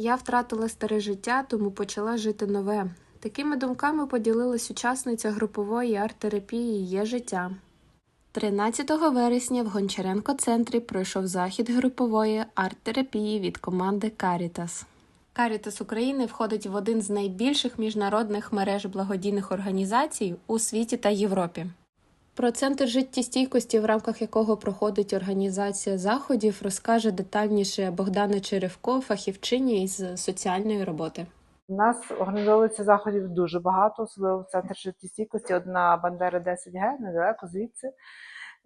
Я втратила старе життя, тому почала жити нове. Такими думками поділилась учасниця групової арт-терапії Є життя. 13 вересня в Гончаренко центрі пройшов захід групової арт-терапії від команди Caritas. Caritas України входить в один з найбільших міжнародних мереж благодійних організацій у світі та Європі. Про центр життєстійкості, в рамках якого проходить організація заходів, розкаже детальніше Богдана Черевко, фахівчиня із соціальної роботи. У нас організовується заходів дуже багато, особливо в центрі життєстійкості. Одна Бандера 10Г, недалеко звідси.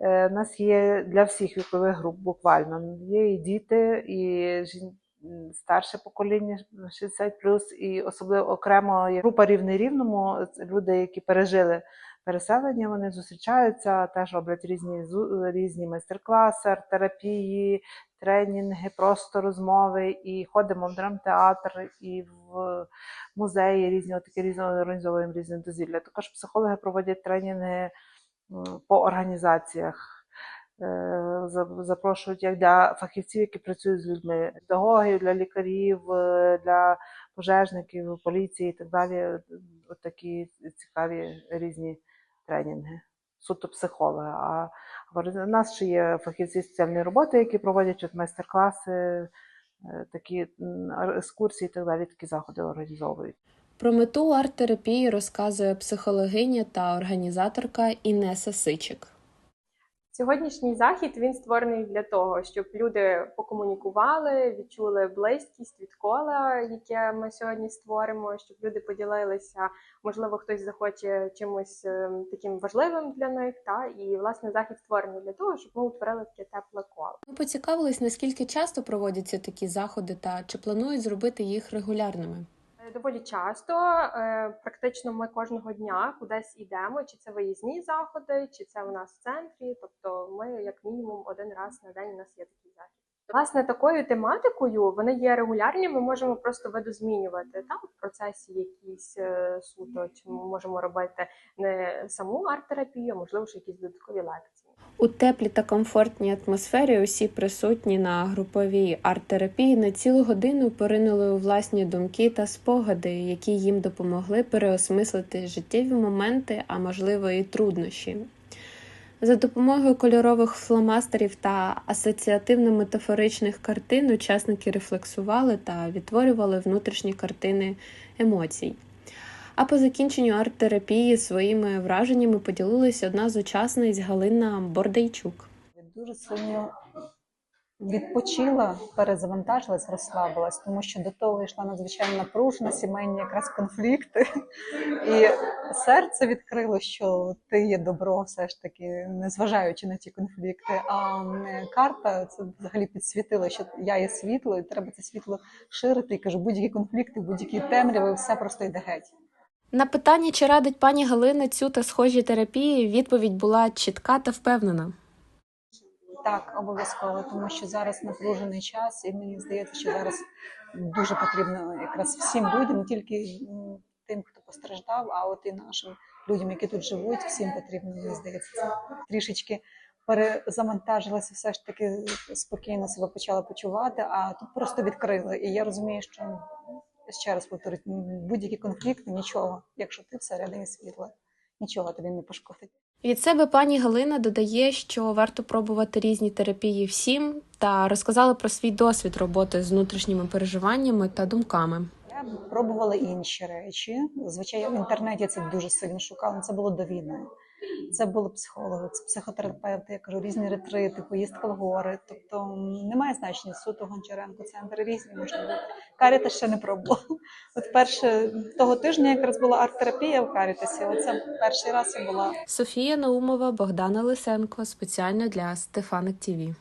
Е, У нас є для всіх вікових груп буквально. Є і діти, і старше покоління 60 і особливо окремо є група рівний рівному. Люди, які пережили переселення, вони зустрічаються, теж роблять різні різні майстер-класи, арт-терапії, тренінги, просто розмови, і ходимо в драмтеатр, і в музеї різні такі різно організовуємо різні дозвілля. Також психологи проводять тренінги по організаціях. Е, за- Запрошують як для фахівців, які працюють з людьми, педагогів, для лікарів, е, для пожежників, поліції і так далі. От такі цікаві різні тренінги. Суто психологи. А в нас ще є фахівці соціальної роботи, які проводять от майстер-класи, е, такі екскурсії і так далі, такі заходи організовують. Про мету арт-терапії розказує психологиня та організаторка Інеса Сичик. Сьогоднішній захід він створений для того, щоб люди покомунікували, відчули близькість від кола, яке ми сьогодні створимо, щоб люди поділилися. Можливо, хтось захоче чимось е, таким важливим для них. Та і власне захід створений для того, щоб ми утворили таке тепле коло. Ми поцікавились, наскільки часто проводяться такі заходи та чи планують зробити їх регулярними. Доволі часто, е, практично ми кожного дня кудись йдемо, чи це виїзні заходи, чи це у нас в центрі. Тобто, ми як мінімум один раз на день у нас є такий захід. Власне, такою тематикою вони є регулярні. Ми можемо просто видозмінювати там в процесі якісь е, суто, чи ми можемо робити не саму арт-терапію, а можливо, ще якісь додаткові лекції. У теплій та комфортній атмосфері усі присутні на груповій арт-терапії на цілу годину поринули у власні думки та спогади, які їм допомогли переосмислити життєві моменти, а можливо і труднощі. За допомогою кольорових фломастерів та асоціативно-метафоричних картин учасники рефлексували та відтворювали внутрішні картини емоцій. А по закінченню арт-терапії своїми враженнями поділилася одна з учасниць Галина Бордейчук. Дуже сильно відпочила, перезавантажилась, розслабилась, тому що до того йшла надзвичайно напружена, сімейні якраз конфлікти. І серце відкрило, що ти є добро, все ж таки, незважаючи на ті конфлікти. А карта це взагалі підсвітила, що я є світло, і треба це світло ширити. І кажу, будь-які конфлікти, будь-які темряви, все просто йде геть. На питання, чи радить пані Галина цю та схожі терапії, відповідь була чітка та впевнена. Так, обов'язково, тому що зараз напружений час, і мені здається, що зараз дуже потрібно якраз всім людям, не тільки тим, хто постраждав, а от і нашим людям, які тут живуть, всім потрібно, мені здається, це трішечки перезавантажилася, все ж таки спокійно себе почала почувати, а тут просто відкрила. І я розумію, що ще раз повторюю, будь-які конфлікти, нічого, якщо ти всередині світла, нічого тобі не пошкодить. Від себе пані Галина додає, що варто пробувати різні терапії всім, та розказала про свій досвід роботи з внутрішніми переживаннями та думками. Я пробувала інші речі. Звичайно, в інтернеті це дуже сильно шукала. Це було до війни. Це були психологи, це психотерапевти, я кажу, різні ретрити, поїздка в гори. Тобто немає значення суто Гончаренко, центр різні можна. Каріта ще не пробувала. От перше того тижня якраз була арт-терапія в Карітасі. Оце перший раз я була. Софія Наумова, Богдана Лисенко спеціально для Стефаник ТІВІ.